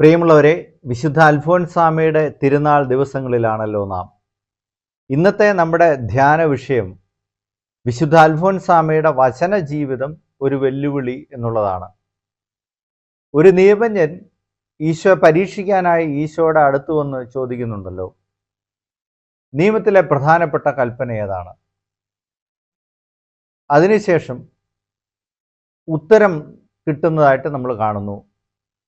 പ്രിയമുള്ളവരെ വിശുദ്ധ അൽഫോൻസാമയുടെ തിരുനാൾ ദിവസങ്ങളിലാണല്ലോ നാം. ഇന്നത്തെ നമ്മുടെ ധ്യാന വിഷയം വിശുദ്ധ അൽഫോൻസാമയുടെ വചന ജീവിതം ഒരു വെല്ലുവിളി എന്നുള്ളതാണ്. ഒരു നിയമജ്ഞൻ ഈശോ പരീക്ഷിക്കാനായി ഈശോയുടെ അടുത്തു വന്ന് ചോദിക്കുന്നുണ്ടല്ലോ നിയമത്തിലെ പ്രധാനപ്പെട്ട കൽപ്പന ഏതാണ്? അതിനുശേഷം ഉത്തരം കിട്ടുന്നതായിട്ട് നമ്മൾ കാണുന്നു.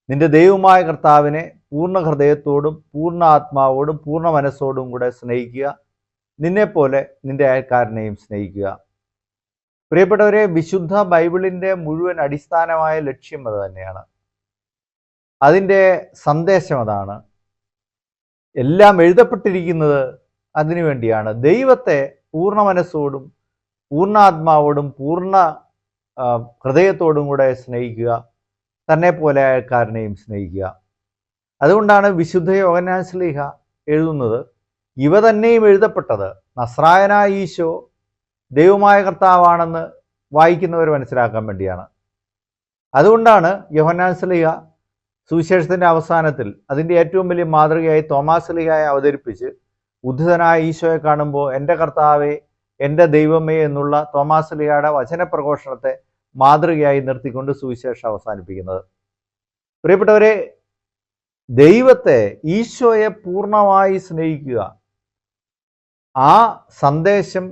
നിന്റെ ദൈവമായ കർത്താവിനെ പൂർണ ഹൃദയത്തോടും പൂർണ ആത്മാവോടും പൂർണ മനസ്സോടും കൂടെ സ്നേഹിക്കുക. നിന്നെപ്പോലെ നിന്റെ അയൽക്കാരനെയും സ്നേഹിക്കുക. പ്രിയപ്പെട്ടവരെ വിശുദ്ധ ബൈബിളിന്റെ മുഴുവൻ അടിസ്ഥാനമായ ലക്ഷ്യം അത് തന്നെയാണ്. അതിന്റെ സന്ദേശം അതാണ്. എല്ലാം എഴുതപ്പെട്ടിരിക്കുന്നത് അതിനു വേണ്ടിയാണ്. ദൈവത്തെ പൂർണ മനസ്സോടും പൂർണാത്മാവോടും പൂർണ ഹൃദയത്തോടും കൂടെ സ്നേഹിക്കുക. തന്നെ പോലെ അയൽക്കാരനെയും സ്നേഹിക്കുക. അതുകൊണ്ടാണ് വിശുദ്ധ യോഹന്നാൻ സ്ലീഹ എഴുതുന്നത് ഇവ തന്നെയും എഴുതപ്പെട്ടത് നസ്രായനായ ഈശോ ദൈവമായ കർത്താവാണെന്ന് വായിക്കുന്നവർ മനസ്സിലാക്കാൻ വേണ്ടിയാണ്. അതുകൊണ്ടാണ് യോഹന്നാൻ സ്ലീഹ സുവിശേഷത്തിന്റെ അവസാനത്തിൽ അതിന്റെ ഏറ്റവും വലിയ മാതൃകയായി തോമാസ് സ്ലീഹയെ അവതരിപ്പിച്ച് ഉദ്ധിതനായ ഈശോയെ കാണുമ്പോൾ എന്റെ കർത്താവെ എന്റെ ദൈവമേ എന്നുള്ള തോമാസ് സ്ലീഹയുടെ വചനപ്രഘോഷണത്തെ മാതൃകയായി നിർത്തിക്കൊണ്ട് സുവിശേഷം അവസാനിപ്പിക്കുന്നത്. പ്രിയപ്പെട്ടവരെ ദൈവത്തെ ഈശോയെ പൂർണമായി സ്നേഹിക്കുക ആ സന്ദേശം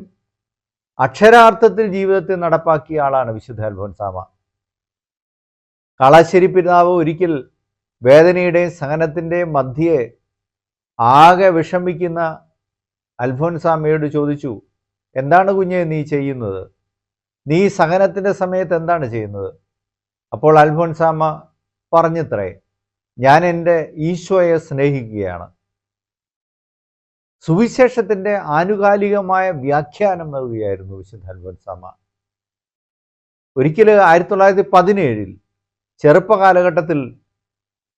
അക്ഷരാർത്ഥത്തിൽ ജീവിതത്തിൽ നടപ്പാക്കിയ ആളാണ് വിശുദ്ധ അൽഫോൻസാമ കളശ്ശേരി പിതാവ് ഒരിക്കൽ വേദനയുടെയും സഹനത്തിന്റെയും മധ്യയെ ആകെ വിഷമിക്കുന്ന അൽഫോൻസാമയോട് ചോദിച്ചു എന്താണ് കുഞ്ഞെ നീ ചെയ്യുന്നത്? നീ സഹനത്തിന്റെ സമയത്ത് എന്താണ് ചെയ്യുന്നത്? അപ്പോൾ അൽഫോൻസാമ്മ പറഞ്ഞത്രേ ഞാൻ എന്റെ ഈശോയെ സ്നേഹിക്കുകയാണ്. സുവിശേഷത്തിന്റെ ആനുകാലികമായ വ്യാഖ്യാനം നൽകുകയായിരുന്നു വിശുദ്ധ അൽഫോൻസാമ്മ. ഒരിക്കൽ ആയിരത്തി തൊള്ളായിരത്തി പതിനേഴിൽ ചെറുപ്പ കാലഘട്ടത്തിൽ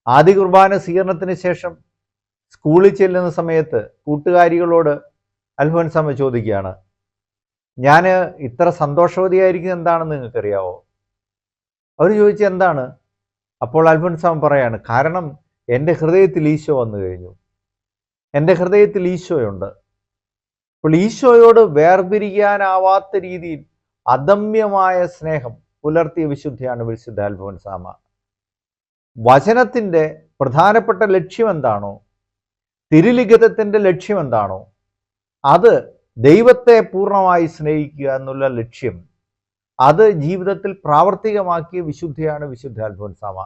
ആദ്യ കുർബാന സ്വീകരണത്തിന് ശേഷം സ്കൂളിൽ ചെല്ലുന്ന സമയത്ത് കൂട്ടുകാരികളോട് അൽഫോൻസാമ്മ ചോദിക്കുകയാണ് ഞാൻ ഇത്ര സന്തോഷവതിയായിരിക്കുന്നത് എന്താണെന്ന് നിങ്ങൾക്കറിയാവോ? അവർ ചോദിച്ചു എന്താണ്? അപ്പോൾ അൽഫോൻസാം പറയാണ് കാരണം എന്റെ ഹൃദയത്തിൽ ഈശോ വന്നു കഴിഞ്ഞു. എന്റെ ഹൃദയത്തിൽ ഈശോയുണ്ട്. അപ്പോൾ ഈശോയോട് വേർപിരിക്കാനാവാത്ത രീതിയിൽ അദമ്യമായ സ്നേഹം പുലർത്തിയ വിശുദ്ധിയാണ് വിശുദ്ധ അൽഫോൻസാമ വചനത്തിന്റെ പ്രധാനപ്പെട്ട ലക്ഷ്യം എന്താണോ? തിരുലിഖിതത്തിന്റെ ലക്ഷ്യം എന്താണോ? അത് ദൈവത്തെ പൂർണമായി സ്നേഹിക്കുക എന്നുള്ള ലക്ഷ്യം അത് ജീവിതത്തിൽ പ്രാവർത്തികമാക്കിയ വിശുദ്ധിയാണ് വിശുദ്ധ അൽഫോൻസാമ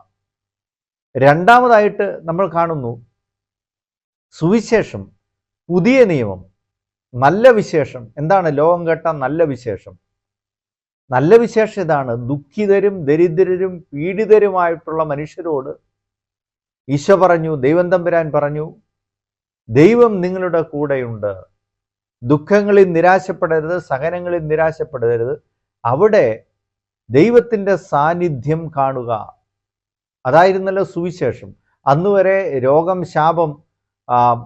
രണ്ടാമതായിട്ട് നമ്മൾ കാണുന്നു സുവിശേഷം പുതിയ നിയമം നല്ല വിശേഷം. എന്താണ് ലോകം കേട്ട നല്ല വിശേഷം? നല്ല വിശേഷം ഇതാണ് ദുഃഖിതരും ദരിദ്രരും പീഡിതരുമായിട്ടുള്ള മനുഷ്യരോട് ഈശോ പറഞ്ഞു ദൈവം തമ്പുരാൻ പറഞ്ഞു ദൈവം നിങ്ങളുടെ കൂടെയുണ്ട്. ദുഃഖങ്ങളിൽ നിരാശപ്പെടരുത് സഹനങ്ങളിൽ നിരാശപ്പെടരുത്. അവിടെ ദൈവത്തിന്റെ സാന്നിധ്യം കാണുക. അതായിരുന്നല്ലോ സുവിശേഷം. അന്നുവരെ രോഗം ശാപം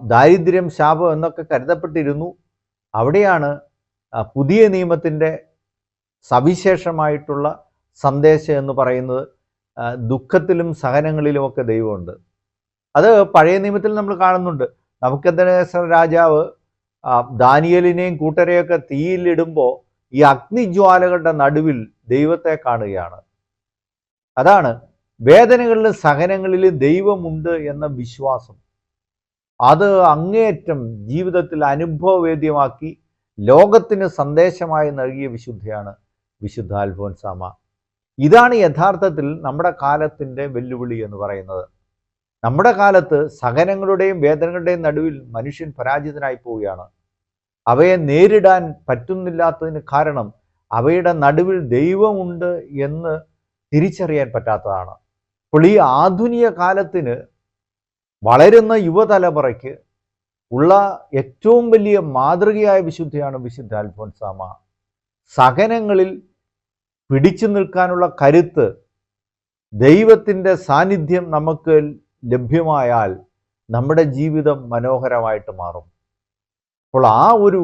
ദാരിദ്ര്യം ശാപം എന്നൊക്കെ കരുതപ്പെട്ടിരുന്നു. അവിടെയാണ് പുതിയ നിയമത്തിന്റെ സവിശേഷമായിട്ടുള്ള സന്ദേശം എന്ന് പറയുന്നത് ദുഃഖത്തിലും സഹനങ്ങളിലുമൊക്കെ ദൈവമുണ്ട്. അത് പഴയ നിയമത്തിൽ നമ്മൾ കാണുന്നുണ്ട്. നമുക്കെന്തനേശ്വര രാജാവ് ദാനിയലിനെയും കൂട്ടരെയൊക്കെ തീയിലിടുമ്പോൾ ഈ അഗ്നിജ്വാലകളുടെ നടുവിൽ ദൈവത്തെ കാണുകയാണ്. അതാണ് വേദനകളിലും സഹനങ്ങളിലും ദൈവമുണ്ട് എന്ന വിശ്വാസം. അത് അങ്ങേയറ്റം ജീവിതത്തിൽ അനുഭവവേദ്യമാക്കി ലോകത്തിന് സന്ദേശമായി നൽകിയ വിശുദ്ധയാണ് വിശുദ്ധ അൽഫോൻസാമ ഇതാണ് യഥാർത്ഥത്തിൽ നമ്മുടെ കാലത്തിന്റെ വെല്ലുവിളി എന്ന് പറയുന്നത്. നമ്മുടെ കാലത്ത് സഹനങ്ങളുടെയും വേദനകളുടെയും നടുവിൽ മനുഷ്യൻ പരാജിതനായി പോവുകയാണ്. അവയെ നേരിടാൻ പറ്റുന്നില്ലാത്തതിന് കാരണം അവയുടെ നടുവിൽ ദൈവമുണ്ട് എന്ന് തിരിച്ചറിയാൻ പറ്റാത്തതാണ്. അപ്പോൾ ഈ ആധുനിക കാലത്തിന് വളരുന്ന യുവതലമുറയ്ക്ക് ഉള്ള ഏറ്റവും വലിയ മാതൃകയായ വിശുദ്ധിയാണ് വിശുദ്ധ അൽഫോൻസാമ. സഹനങ്ങളിൽ പിടിച്ചു നിൽക്കാനുള്ള കരുത്ത് ദൈവത്തിന്റെ സാന്നിധ്യം നമുക്ക് ലഭ്യമായാൽ നമ്മുടെ ജീവിതം മനോഹരമായിട്ട് മാറും. അപ്പോൾ ആ ഒരു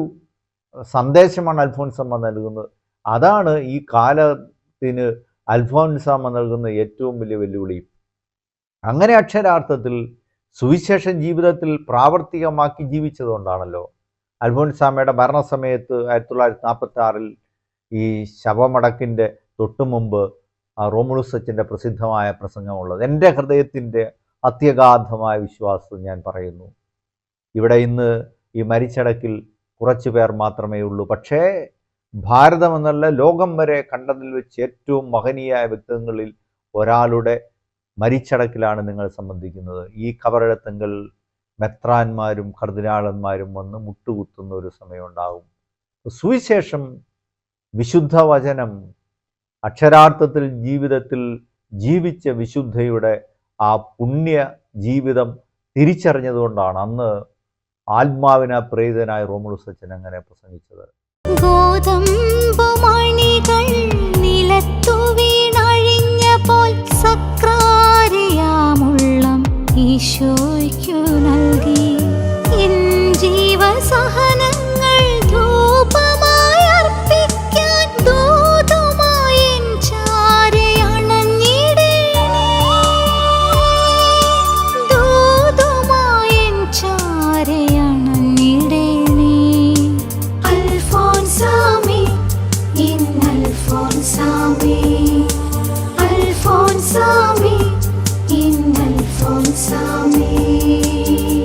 സന്ദേശമാണ് അൽഫോൻസമ്മ നൽകുന്നത്. അതാണ് ഈ കാലത്തിന് അൽഫോൻസാമ്മ നൽകുന്ന ഏറ്റവും വലിയ വെല്ലുവിളി. അങ്ങനെ അക്ഷരാർത്ഥത്തിൽ സുവിശേഷം ജീവിതത്തിൽ പ്രാവർത്തികമാക്കി ജീവിച്ചതുകൊണ്ടാണല്ലോ അൽഫോൻസാമയുടെ ഭരണസമയത്ത് ആയിരത്തി തൊള്ളായിരത്തി നാൽപ്പത്തി ആറിൽ ഈ ശവമടക്കിന്റെ തൊട്ടുമുമ്പ് ആ റോമുളുസ് അച്ഛന്റെ പ്രസിദ്ധമായ പ്രസംഗമുള്ളത്. എന്റെ ഹൃദയത്തിന്റെ അത്യഗാധമായ വിശ്വാസം ഞാൻ പറയുന്നു. ഇവിടെ ഇന്ന് ഈ മരിച്ചടക്കിൽ കുറച്ചു പേർ മാത്രമേ ഉള്ളൂ. പക്ഷേ ഭാരതമെന്നല്ല ലോകം വരെ കണ്ടതിൽ വെച്ച് ഏറ്റവും മഹനീയായ വ്യക്തിത്വങ്ങളിൽ ഒരാളുടെ മരിച്ചടക്കിലാണ് നിങ്ങൾ സംബന്ധിക്കുന്നത്. ഈ കബറിടത്തെങ്കിൽ മെത്രാന്മാരും കർദിനാളന്മാരും വന്ന് മുട്ടുകുത്തുന്ന ഒരു സമയമുണ്ടാകും. സുവിശേഷം വിശുദ്ധ വചനം അക്ഷരാർത്ഥത്തിൽ ജീവിതത്തിൽ ജീവിച്ച വിശുദ്ധയുടെ ആ പുണ്യ ജീവിതം തിരിച്ചറിഞ്ഞതുകൊണ്ടാണ് അന്ന് ആത്മാവിന പ്രേരിതനായ റോമുളു അച്ഛൻ അങ്ങനെ പ്രസംഗിച്ചത്. ഈശോയ്ക്കു നൽകി. ജീവസഹ